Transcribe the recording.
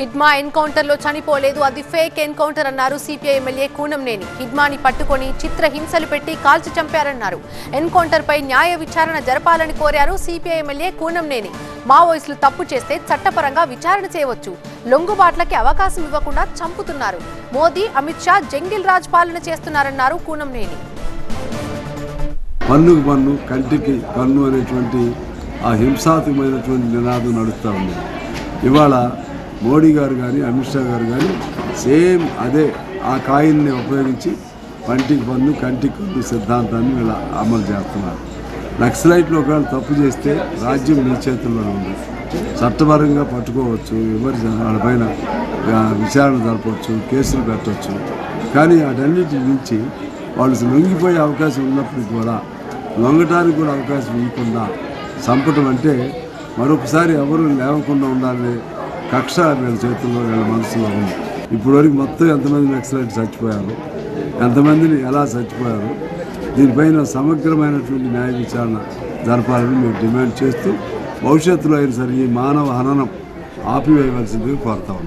హిడ్మా ఎన్కౌంటర్లో చనిపోలేదు. అది ఫేక్ ఎన్కౌంటర్ అన్నారు సిపిఐ ఎమ్మెల్యే కూనంనేని. హిడ్మాని పట్టుకొని చిత్రహింసలు పెట్టి కాల్చి చంపారన్నారు. ఎన్కౌంటర్ పై న్యాయ విచారణ జరపాలని కోరారు సిపిఐ ఎమ్మెల్యే కూనంనేని. మావోయిస్టులు తప్పు చేస్తే చట్టపరంగా విచారణ చేయవచ్చు. లొంగుబాట్లకి అవకాశం ఇవ్వకుండా చంపుతున్నారు. మోదీ అమిత్ షా జంగిల్ రాజ్ పాలన చేస్తున్నారన్నారు కూనంనేని. పన్నుకు పన్ను కంటికి కన్ను అనేటువంటి ఆ హింసాత్మకమైనటువంటి నినాదం నడుస్తూ ఉంది. ఇవాళ మోడీ గారు కానీ అమిత్ షా గారు కానీ సేమ్ అదే ఆ కాయిన్ని ఉపయోగించి పంటికి పన్ను కంటికి పన్ను సిద్ధాంతాన్ని వీళ్ళు అమలు చేస్తున్నారు. నక్సలైట్లు ఒకవేళ తప్పు చేస్తే రాజ్యం మీ చేతుల్లో ఉంది. చట్టపరంగా పట్టుకోవచ్చు ఎవరి వాళ్ళపైన విచారణ జరపవచ్చు కేసులు పెట్టవచ్చు. కానీ వాటన్నిటి నుంచి వాళ్ళు లొంగిపోయే అవకాశం ఉన్నప్పటికీ కూడా లొంగటానికి కూడా అవకాశం ఇవ్వకుండా చంపటం అంటే మరొకసారి ఎవరు లేవకుండా ఉండాలి కక్ష వీళ్ళ చేతుల్లో వీళ్ళ మనసులో ఉంది. ఇప్పటివరకు మొత్తం ఎంతమంది నక్సలైట్ చచ్చిపోయారు? ఎంతమందిని ఎలా చచ్చిపోయారు? దీనిపైన సమగ్రమైనటువంటి న్యాయ విచారణ జరపాలని మేము డిమాండ్ చేస్తూ భవిష్యత్తులో అయిన సరే ఈ మానవ హననం ఆపివేయవలసిందిగా కోరుతా